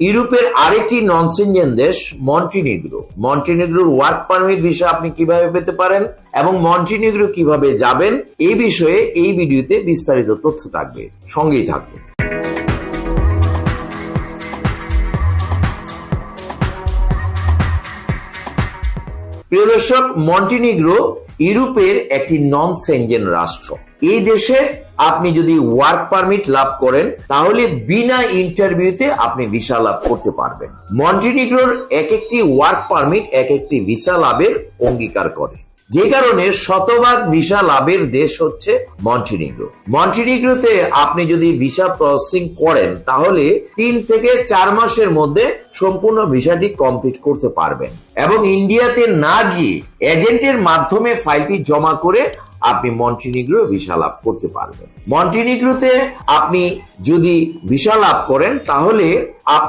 ইউরোপের আরেকটি non Schengen দেশ মন্টিনিগ্রো মন্টিনিগ্রোর ওয়ার্ক পারমিট ভিসা আপনি কীভাবে পেতে পারেন এবং মন্টিনিগ্রো কীভাবে যাবেন এই বিষয়ে এই ভিডিওতে বিস্তারিত তথ্য থাকবে। সঙ্গেই থাকবে প্রিয় দর্শক, মন্টিনিগ্রো ইউরোপের একটি নন সেনজেন রাষ্ট্র। এই দেশে আপনি যদি ওয়ার্ক পারমিট লাভ করেন, তাহলে বিনা ইন্টারভিউতে আপনি ভিসা লাভ করতে পারবেন। মন্টিনিগ্রোর এক একটি ওয়ার্ক পারমিট এক একটি ভিসা লাভের অঙ্গীকার করে। যে কারণে শতভাগ ভিসা লাভের দেশ হচ্ছে মন্টিনিগ্রো। মন্টিনিগ্রোতে আপনি যদি ভিসা প্রসেসিং করেন, তাহলে তিন থেকে চার মাসের মধ্যে সম্পূর্ণ ভিসাটি কমপ্লিট করতে পারবেন। এবং ইন্ডিয়াতে না গিয়ে এজেন্টের মাধ্যমে ফাইলটি জমা করে আপনি মন্টিনিগ্রো ভিসা লাভ করতে পারবেন। মন্টিনিগ্রোতে আপনি যদি ভিসা লাভ করেন, তাহলে